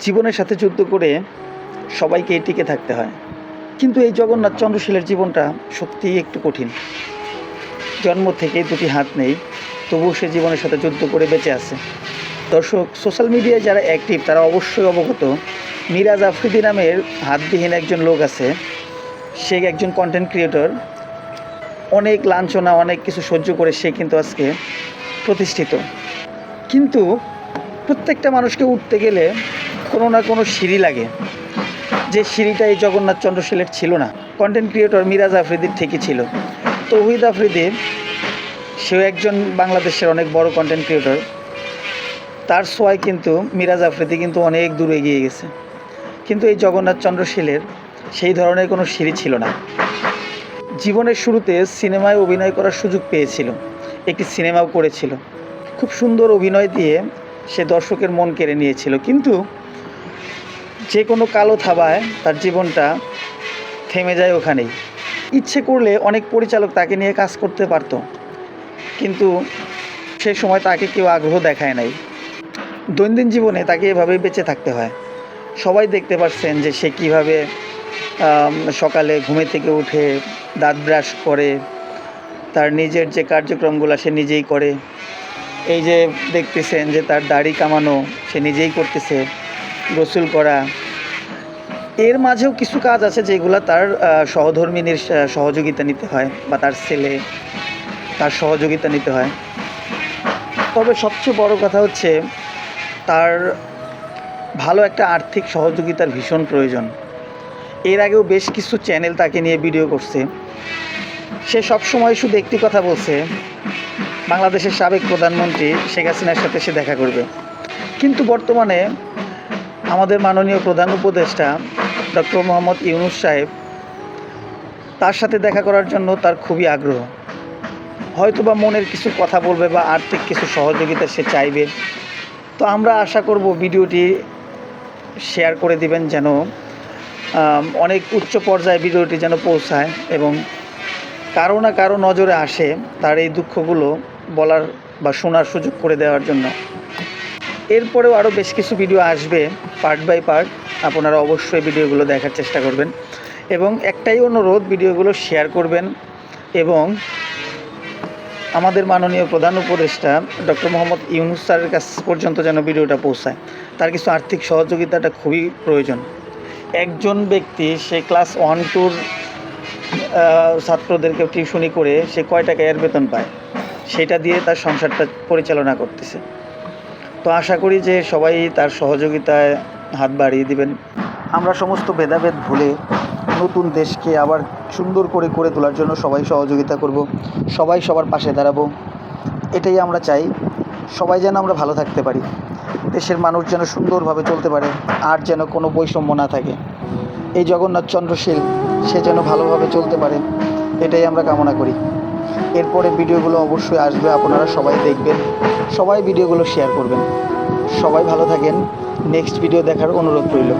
জীবনের সাথে যুদ্ধ করে সবাইকে টিকে থাকতে হয়। কিন্তু এই জগন্নাথ চন্দ্রশীলের জীবনটা সত্যিই একটু কঠিন। জন্ম থেকে দুটি হাত নেই, তবুও সে জীবনের সাথে যুদ্ধ করে বেঁচে আছে। দর্শক, সোশ্যাল মিডিয়ায় যারা অ্যাক্টিভ, তারা অবশ্যই অবগত, মিরাজ আফ্রিদি নামের হাতবিহীন একজন লোক আছে। সে একজন কন্টেন্ট ক্রিয়েটর অনেক লাঞ্ছনা, অনেক কিছু সহ্য করে সে কিন্তু আজকে প্রতিষ্ঠিত। কিন্তু প্রত্যেকটা মানুষকে উঠতে গেলে কোনো না কোনো সিঁড়ি লাগে। যে সিঁড়িটা এই জগন্নাথ চন্দ্রশীলের ছিল না। কন্টেন্ট ক্রিয়েটর মিরাজ আফ্রিদির ঠিকই ছিল। তৌহিদ আফ্রিদি, সেও একজন বাংলাদেশের অনেক বড় কন্টেন্ট ক্রিয়েটর তার সোয়ায় কিন্তু, মিরাজ আফ্রিদি কিন্তু অনেক দূর এগিয়ে গেছে। কিন্তু এই জগন্নাথ চন্দ্রশীলের সেই ধরনের কোনো সিঁড়ি ছিল না। জীবনের শুরুতে সিনেমায় অভিনয় করার সুযোগ পেয়েছিল। একটি সিনেমাও করেছিল। খুব সুন্দর অভিনয় দিয়ে সে দর্শকের মন কেড়ে নিয়েছিল। কিন্তু যে কোনো কালো থাবায় তার জীবনটা থেমে যায় ওখানেই। ইচ্ছে করলে অনেক পরিচালক তাকে নিয়ে কাজ করতে পারতো, কিন্তু সে সময় তাকে কেউ আগ্রহ দেখায় নাই। দৈনন্দিন জীবনে তাকে এভাবেই বেঁচে থাকতে হয়। সবাই দেখতে পাচ্ছেন যে সে কীভাবে সকালে ঘুমে থেকে উঠে দাঁত ব্রাশ করে, তার নিজের যে কার্যক্রমগুলো সে নিজেই করে, এই যে দেখতেছেন যে তার দাড়ি কামানো সে নিজেই করতেছে। গোসল করা। এর মাঝেও কিছু কাজ আছে যেগুলো তার সহধর্মিনীর সহযোগিতা নিতে হয় বা তার ছেলে তার সহযোগিতা নিতে হয়। তবে সবচেয়ে বড় কথা হচ্ছে তার ভালো একটা আর্থিক সহযোগিতার ভীষণ প্রয়োজন। এর আগেও বেশ কিছু চ্যানেল তাকে নিয়ে ভিডিও করছে। সে সবসময় শুধু একটি কথা বলছে, বাংলাদেশের সাবেক প্রধানমন্ত্রী শেখ হাসিনার সাথে সে দেখা করবে। কিন্তু বর্তমানে আমাদের মাননীয় প্রধান উপদেষ্টা ডক্টর মোহাম্মদ ইউনুস সাহেব তার সাথে দেখা করার জন্য তার খুবই আগ্রহ। হয়তো বা মনের কিছু কথা বলবে বা আর্থিক কিছু সহযোগিতা সে চাইবে। তো আমরা আশা করব ভিডিওটি শেয়ার করে দিবেন যেন অনেক উচ্চ পর্যায়ে ভিডিওটি যেন পৌঁছায় এবং কারও না কারও নজরে আসে তার এই দুঃখগুলো বলার বা শোনার সুযোগ করে দেওয়ার জন্য। এরপরেও আরও বেশ কিছু ভিডিও আসবে পার্ট বাই পার্ট আপনারা অবশ্যই ভিডিওগুলো দেখার চেষ্টা করবেন। এবং একটাই অনুরোধ ভিডিওগুলো শেয়ার করবেন এবং আমাদের মাননীয় প্রধান উপদেষ্টা ডক্টর মোহাম্মদ ইউনুস স্যারের কাছ পর্যন্ত যেন ভিডিওটা পৌঁছায়। তার কিছু আর্থিক সহযোগিতাটা খুবই প্রয়োজন। একজন ব্যক্তি, সে ক্লাস ওয়ান টুর ছাত্রদেরকে টিউশনি করে সে কয় টাকা এর বেতন পায়? সেটা দিয়ে তার সংসারটা পরিচালনা করতেছে। তো আশা করি যে সবাই তার সহযোগিতায় হাত বাড়িয়ে দিবেন। আমরা সমস্ত ভেদাভেদ ভুলে নতুন দেশকে আবার সুন্দর করে করে তোলার জন্য সবাই সহযোগিতা করব, সবাই সবার পাশে দাঁড়াবো। এটাই আমরা চাই, সবাই যেন আমরা ভালো থাকতে পারি। দেশের মানুষ যেন সুন্দরভাবে চলতে পারে, আর যেন কোনো বৈষম্য না থাকে। এই জগন্নাথ চন্দ্রশীল, সে যেন ভালোভাবে চলতে পারে, এটাই আমরা কামনা করি। এরপরে ভিডিওগুলো অবশ্যই আসবে, আপনারা সবাই দেখবেন। সবাই ভিডিওগুলো শেয়ার করবেন। সবাই ভালো থাকেন। নেক্সট ভিডিও দেখার অনুরোধ রইল।